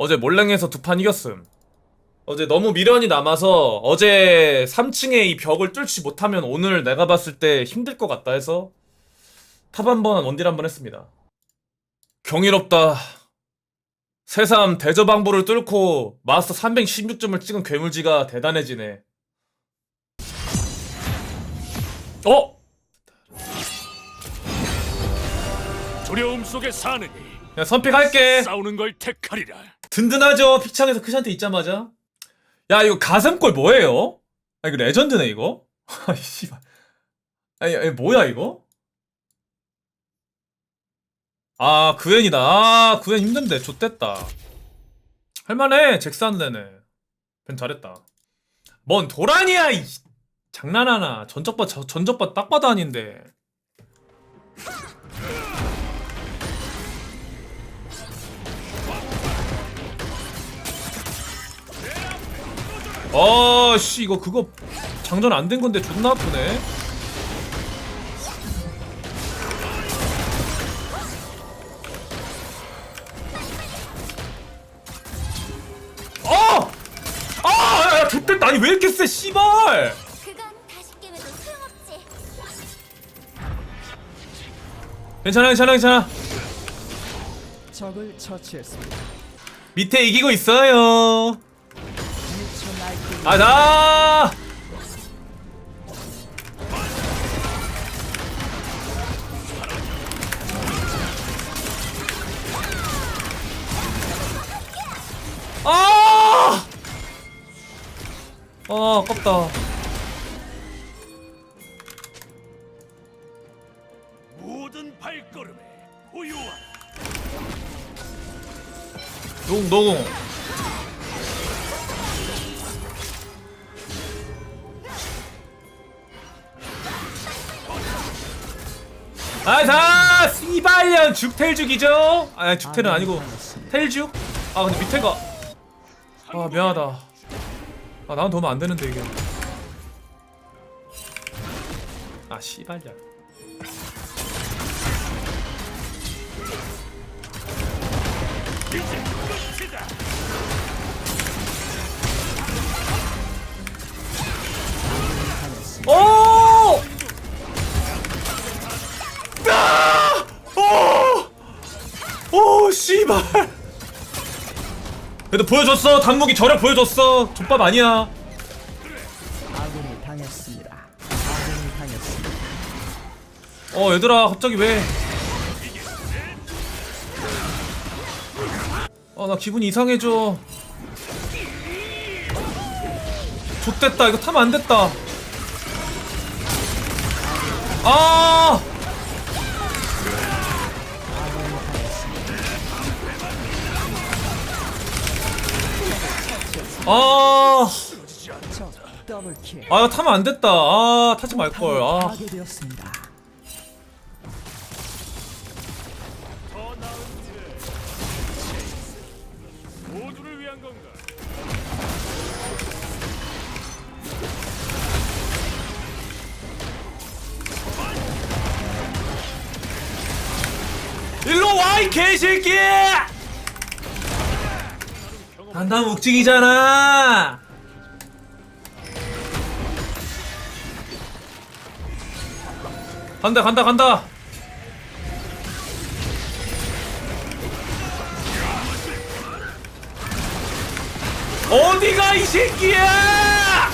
어제 몰랭에서 두 판 이겼음. 어제 너무 미련이 남아서 어제 3층에 이 벽을 뚫지 못하면 오늘 내가 봤을 때 힘들 것 같다 해서 탑 한번 원딜 한번 했습니다. 경이롭다. 새삼 대저방부를 뚫고 마스터 316점을 찍은 괴물지가 대단해지네. 어? 두려움 속에 사느니 그냥 선픽할게. 싸우는 걸 택하리라. 든든하죠. 피창에서 크샨테 있자마자. 야, 이거 가슴골 뭐예요? 아, 이거 레전드네, 이거? 아이, 씨발. 아니, 아니, 뭐야, 이거? 아, 구엔이다. 아, 구엔 힘든데. 좆됐다. 할만해. 애네. 벤 잘했다. 뭔 도란이야, 이. 장난하나. 전적바, 저- 전적바 딱 봐도 아닌데. 아, 씨, 이거 그거 장전 안 된 건데 존나 아프네. 아! 아, 야, 야, 좋됐다. 아니, 왜 이렇게 세, 씨발! 그건 다시 깨매도 소용없지. 괜찮아, 괜찮아, 괜찮아. 적을 처치했습니다. 밑에 이기고 있어요. 미쳐 아, 자! 씨발년 죽텔죽이죠? 아니, 죽텔은 아니고. 텔죽? 아, 근데 밑에가. 아, 미안하다. 아, 나는 도움 안 되는데, 이게. 아, 씨발년. 오! 아! 오! 오, 씨발. 그래도 보여줬어. 단무기 저력 보여줬어. 족밥 아니야. 아군이 당했습니다. 아군이 당했습니다. 어, 얘들아, 갑자기 왜? 아, 나 기분이 이상해져. 좆됐다. 이거 타면 안 됐다. 아! 아. 아, 타면 안 됐다. 아, 타지 말걸. 아. 일로 와, 이 개새끼! 단단 묵직이잖아! 간다, 간다, 간다! 어디가 이 새끼야!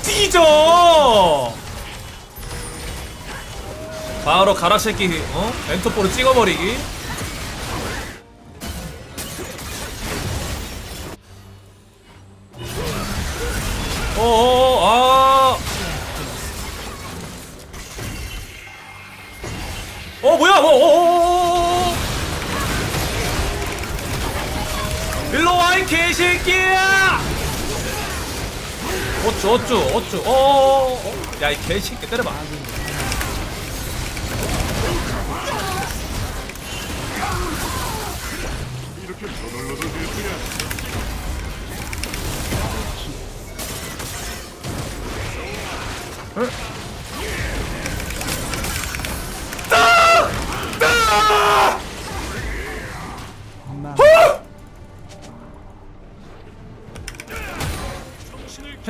찢어! 바로 가라 새끼 어? 엔터포를 찍어버리기. 어어어 아. 어 뭐야? 어, 어어어어 일로 와 이 개새끼야! 어쭈 어쭈 어쭈. 어어어. 야이 개새끼 때려봐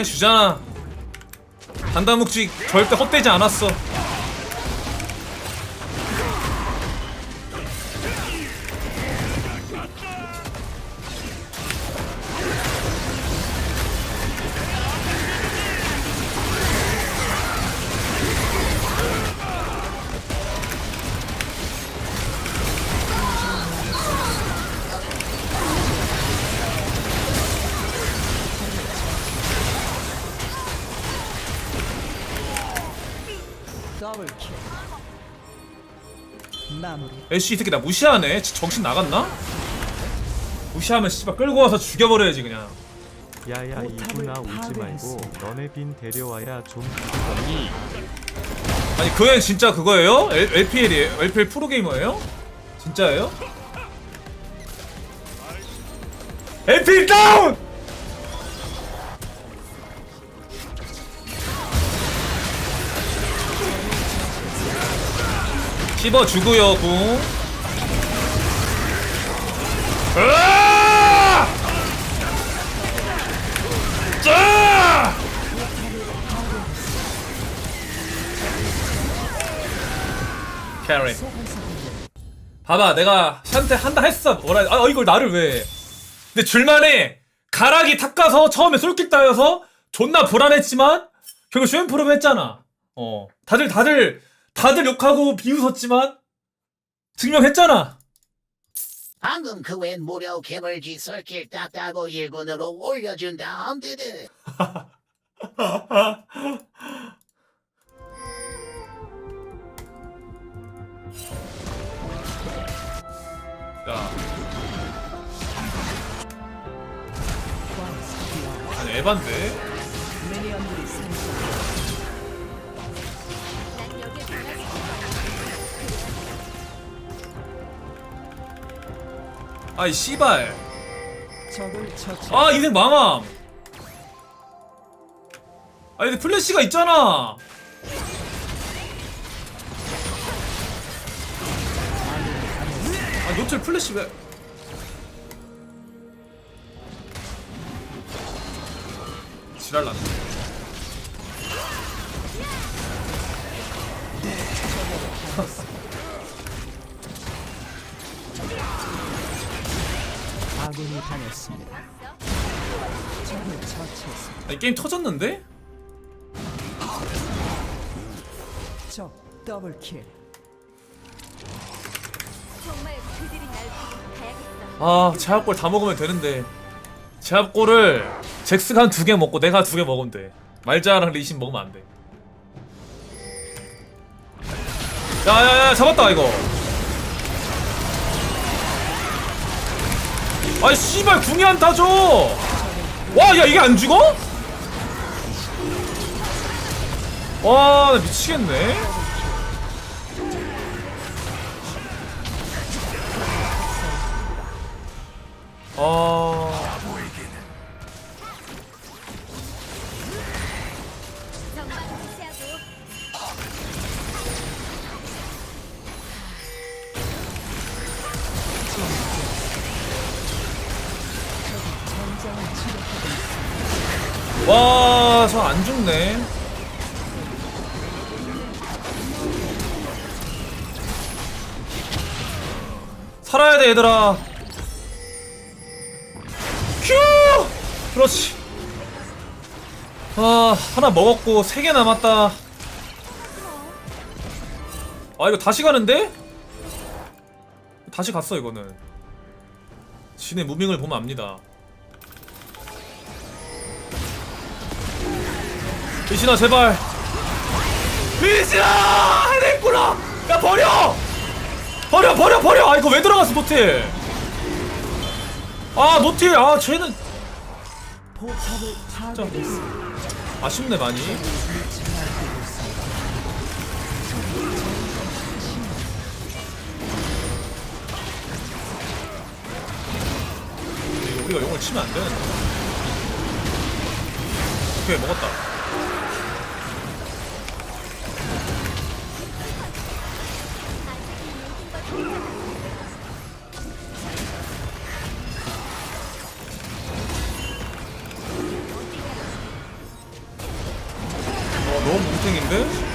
해주잖아. 단다묵직 절대 헛되지 않았어 애쉬 이 새끼 나 무시하네 지- 정신 나갔나? 무시하면 씨발 끌고 와서 죽여버려야지 그냥 야야 이구나 울지 말고. 너네 빈 데려와야 좀 죽더니 아니 그 애 진짜 그거예요? L, LPL이에요? LPL 프로게이머예요? 진짜예요? LPL 다운! 씹어주고요 궁. 으아! 짜! 캐리. 봐봐 내가 샨테 한다 했어. 뭐라 아 이걸 나를 왜. 근데 줄만해. 가락이 탁 가서 처음에 솔깃 따여서 존나 불안했지만 결국 슈엠프로 했잖아. 어. 다들 다들 다들 욕하고 비웃었지만 증명했잖아. 방금 그 웬 무료 개벌지 설길 땄다고 일군으로 올려준 다음 드드 야 아니 에반데 아이 씨발. 아 인생 망함. 아 근데 플래시가 있잖아. 아 노틀 플래시 왜? 지랄났네 적을 처치했습니다. 아니 게임 터졌는데? 적 더블 킬. 정말 그들이 날 보고 가야겠어. 아 제압골 다 먹으면 되는데 제압골을 잭스가 한 두 개 먹고 내가 두 개 먹으면 돼 말자랑 리신 먹으면 안돼 야야야 잡았다 이거 아이 씨발 궁이 안 타줘 와야 이게 안 죽어? 와나 미치겠네. 아 와, 저 안 죽네. 살아야 돼, 얘들아. 큐! 그렇지. 아, 하나 먹었고, 세 개 남았다. 아, 이거 다시 가는데? 다시 갔어, 이거는. 신의 무빙을 보면 압니다. 리신아 제발. 리신아! 해냈구나 야 버려! 버려 버려 버려! 아 이거 왜 들어갔어 노틸? 아 노틸! 아 쟤는 파괴했습니다. 아쉽네 많이. 우리가 용을 치면 안 되는데. 오케이 먹었다 탱탱인데?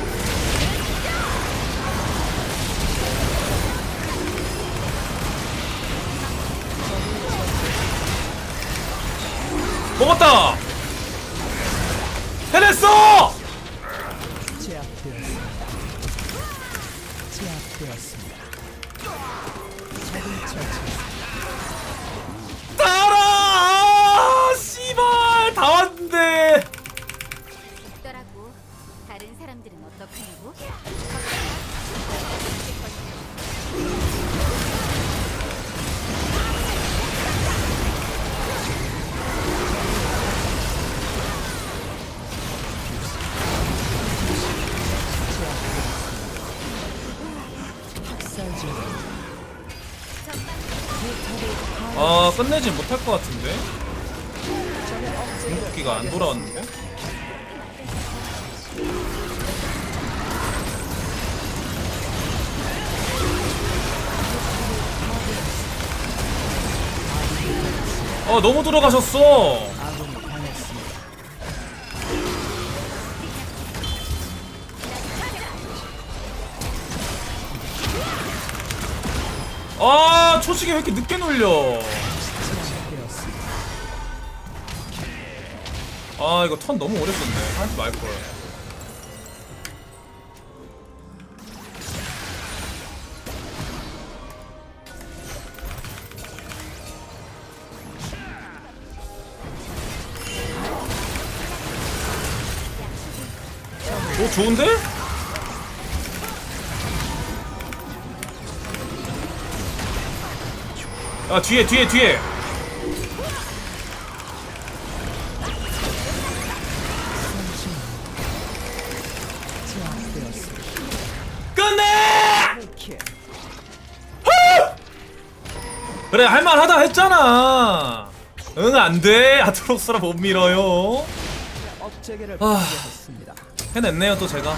아 끝내지 못할 것 같은데? 궁극기가 안 돌아왔는데? 어 너무 들어가셨어 아 초식이 왜 이렇게 늦게 놀려. 아 이거 턴 너무 오래 썼네 하지 말걸 오 좋은데? 아 뒤에 뒤에 뒤에. 끝내! 킬. 그래 할만하다 했잖아 응 안돼 아트록스라 못 밀어요 아. 해냈네요 또 제가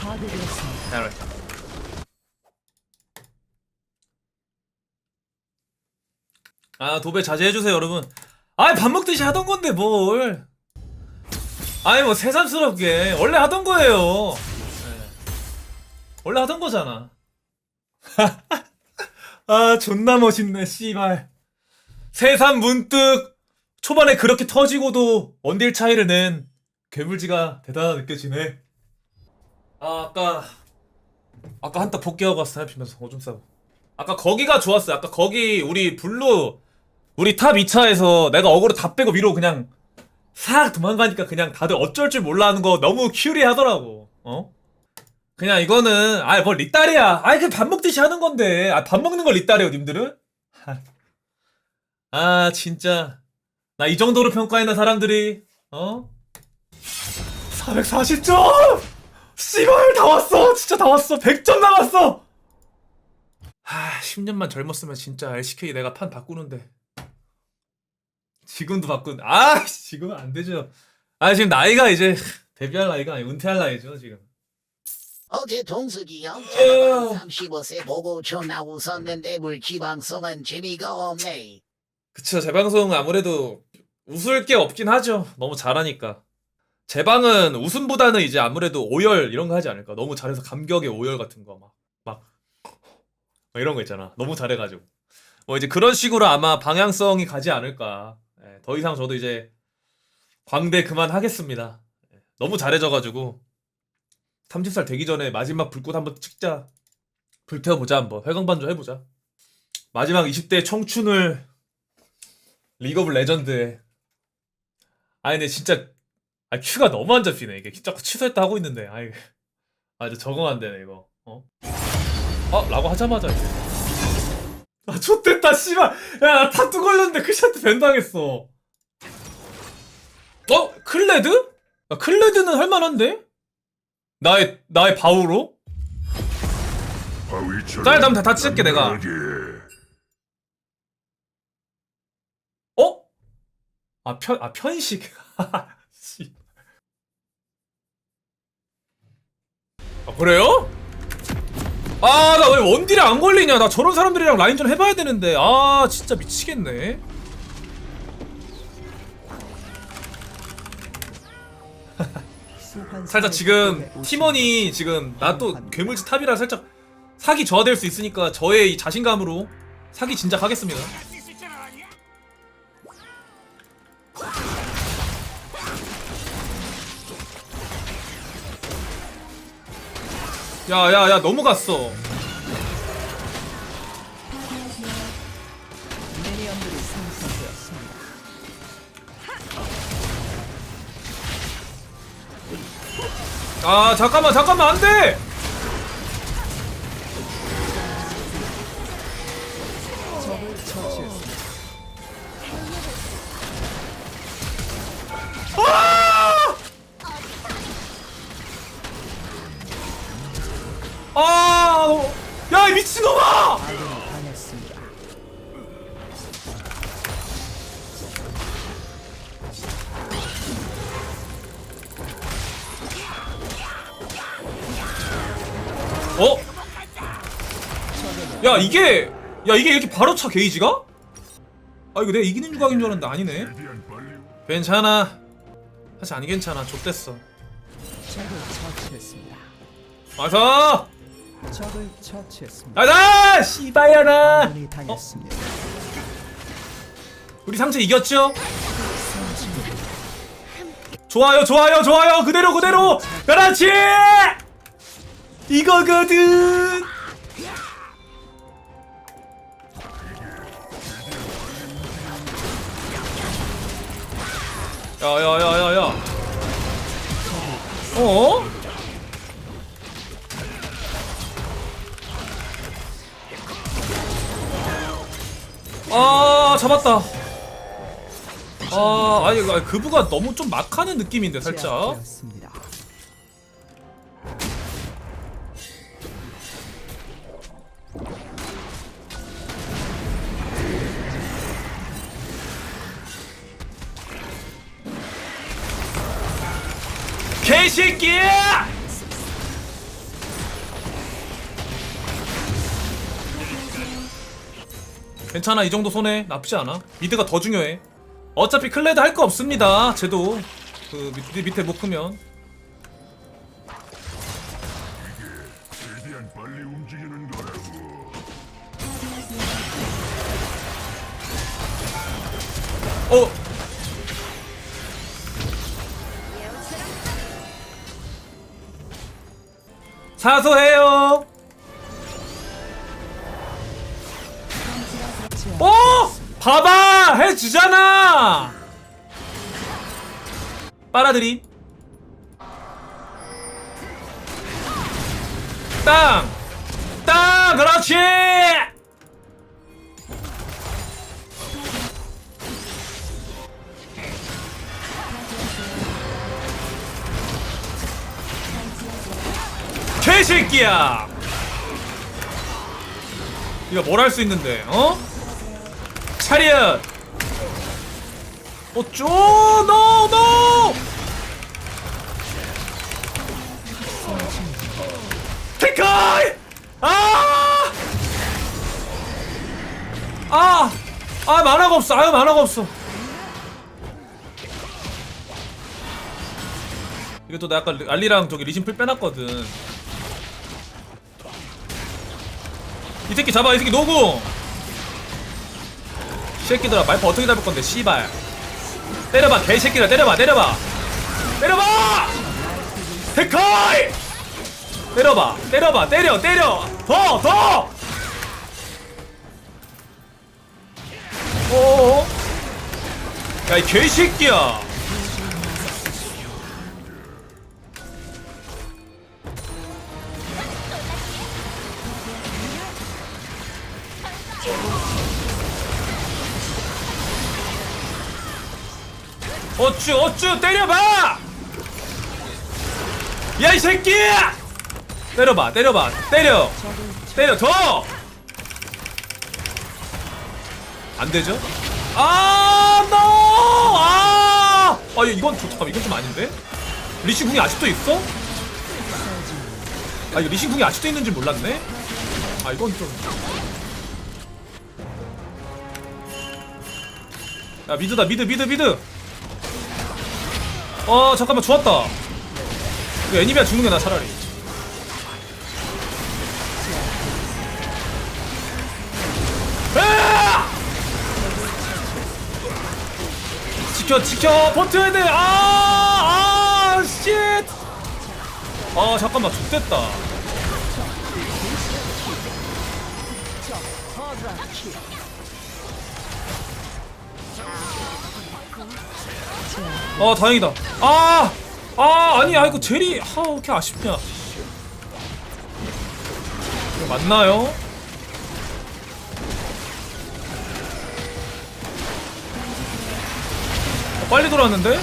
파괴되었습니다. 잘했다 아 도배 자제해주세요 여러분. 아이 밥 먹듯이 하던 건데 뭘. 아이 뭐 새삼스럽게. 원래 하던 거예요. 네. 원래 하던 거잖아. 아 존나 멋있네 씨발. 새삼 문득 초반에 그렇게 터지고도 원딜 차이를 낸 괴물지가 대단하게 느껴지네 아 아까 아까 한타 복귀하고 왔어 해피면서 오줌 싸고 아까 거기가 좋았어요. 아까 거기 우리 블루 우리 탑 2차에서 내가 어그로 다 빼고 위로 그냥 싹 도망가니까 그냥 다들 어쩔 줄 몰라 하는 거 너무 큐리 하더라고. 어? 그냥 이거는 아이 뭘 리딸이야. 아이 그밥 먹듯이 하는 건데. 아 밥 먹는 걸 리딸이에요 님들은? 아 진짜. 나 이 정도로 평가했나 사람들이? 어? 440점! 씨발 다 왔어! 진짜 다 왔어! 100점 남았어! 하 10년만 젊었으면 진짜 LCK 내가 판 바꾸는데. 지금도 바꾼 아 지금은 안 되죠. 아 지금 나이가 이제 데뷔할 나이가 아니고 은퇴할 나이죠 지금. 어제 동숙이 형 에휴. 35세 보고 존나 웃었는데 물지방송은 재미가 없네. 그쵸 제 방송 아무래도 웃을 게 없긴 하죠. 너무 잘하니까 제 방은 웃음보다는 이제 아무래도 오열 이런 거 하지 않을까? 너무 잘해서 감격의 오열 같은 거막막 막 이런 거 있잖아. 너무 잘해가지고. 뭐 이제 그런 식으로 아마 방향성이 가지 않을까. 예, 더 이상 저도 이제 광대 그만하겠습니다. 예, 너무 잘해져가지고 30살 되기 전에 마지막 불꽃 한번 찍자. 불태워보자 한번. 회광반조 해보자. 마지막 20대 청춘을 리그 오브 레전드에. 아니 근데 진짜 아 큐가 너무 안 잡히네 이게 자꾸 취소했다 하고 있는데 아이 아 이제 적응 안 되네 이거 어? 어? 라고 하자마자 이제 아 좆됐다 씨발 야나 타투 걸렸는데 크샷트 벤 당했어 어? 클레드? 야, 클레드는 할만한데? 나의 나의 바우로? 짤 다음 다, 다 찍을게 내가 어? 아, 편, 아, 편식. 씨. 아, 그래요? 아, 나 왜 원딜에 안 걸리냐? 나 저런 사람들이랑 라인전 해봐야 되는데. 아, 진짜 미치겠네. 살짝 지금 팀원이 지금 나 또 괴물지 탑이라 살짝 사기 저하될 수 있으니까 저의 이 자신감으로 사기 진작 하겠습니다. 야, 야, 야, 너무 갔어. 미니언들이 생성되었습니다. 아, 잠깐만, 잠깐만, 안 돼! 적 아, 어, 야, 이 미친놈아! 어? 야, 이게, 야, 이게 이렇게 바로 차 게이지가? 아, 이거 내가 이기는 주각인 줄 알았는데 아니네. 괜찮아. 사실 안 괜찮아. 좆됐어. 적을 처치했습니다. 와서! 적을 처치했습니다. 나다! 씨바야나! 아군이 당했습니다. 우리 상체 이겼죠? 좋아요, 좋아요, 좋아요. 그대로, 그대로. 그렇지! 이거거든. 야, 야, 야, 야, 야. 어? 아, 잡았다. 아, 아니, 그- 그부가 너무 좀 막하는 느낌인데, 살짝. 개새끼야! 괜찮아 이 정도 손해. 나쁘지 않아. 미드가 더 중요해. 어차피 클레드 할 거 없습니다 쟤도. 그 밑에, 밑에 못 크면. 어! 사소해요 어 봐봐 해주잖아 빨아들임 땅! 땅! 그렇지! 개새끼야! 이거 뭘 할 수 있는데, 어? 차리엇! 어쩌, 노, 노! 테카이! 아! 아! 아, 만화가 없어. 아유, 만화가 없어. 이것도 나 아까 알리랑 저기 리신 풀 빼놨거든. 이 새끼 잡아, 이 새끼 노구! 이 새끼들아, 말파 어떻게 잡을 건데, 씨발. 때려봐, 개새끼들아, 때려봐, 때려봐! 때려봐! 테카이! 때려봐 때려봐 때려 때려 더 더! 오오오 야이 개새끼야 어쭈 어쭈 때려봐 야 이 새끼야 때려봐 때려봐 때려 때려 더 안 되죠? 아 노! 아! 아 이건 좀- 잠깐 이건 좀 아닌데? 리신 궁이 아직도 있어? 아 이거 리신 궁이 아직도 있는 줄 몰랐네? 아 이건 좀 야 미드다 미드 미드 미드 어 잠깐만 좋았다. 애니비아 죽는 게 나 차라리. 으아! 지켜 지켜. 버텨야 돼아아 아, 아, 아, 잠깐만 죽됐다. 아, 다행이다. 아, 아, 아니, 아 이거 제리, 아, 왜 이렇게 아쉽냐? 맞나요? 어, 빨리 돌아왔는데?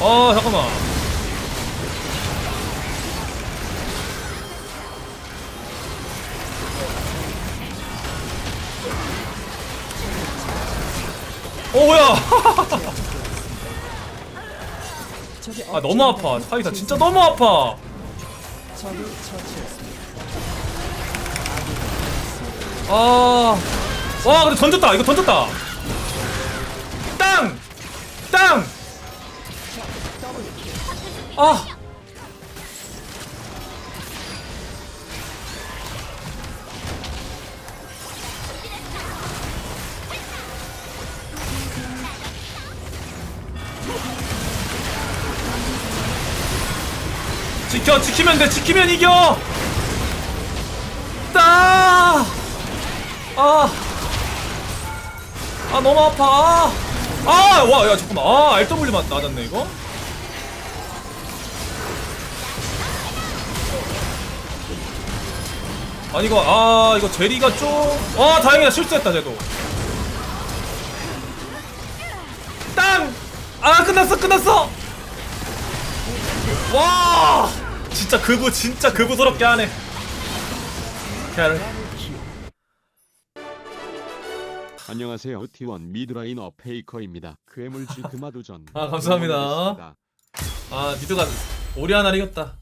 아 잠깐만 어 뭐야 아 너무 아파 타이사 진짜 너무 아파. 아, 와, 근데 던졌다. 이거 던졌다. 땅, 땅. 아, 지켜, 지키면 돼. 지키면 이겨. 따. 아. 아 너무 아파. 아. 아, 와, 야 잠깐만. 아, RW 맞 맞았네 이거. 아니 이거 아 이거 제리가 좀. 아 다행이다 실수했다 쟤도. 땅. 아 끝났어 끝났어. 와. 진짜 그부 진짜 그부스럽게 하네. 캐럴. 안녕하세요. T1 미드라이너 페이커입니다. 괴물지 금화도전. 아, 감사합니다. 아 미드가 오리아나를 이겼다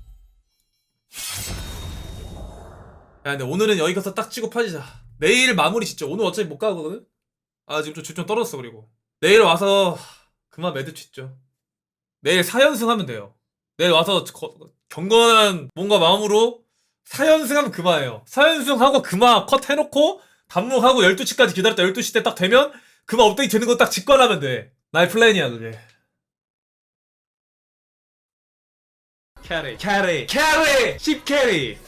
야 근데 오늘은 여기서 딱 치고 빠지자 내일 마무리 짓죠 오늘 어차피 못 가거든 아 지금 좀 집중 떨어졌어 그리고 내일 와서 그만 매드 짓죠 내일 4연승 하면 돼요 내일 와서 거- 경건한 뭔가 마음으로 4연승 하면 그마예요. 4연승 하고 그마 컷 해놓고 단목하고 12시까지 기다렸다 12시 때 딱 되면 그마 업데이트 되는 거 딱 직관하면 돼. 나의 플랜이야 그게. 캐리 캐리 캐리 10 캐리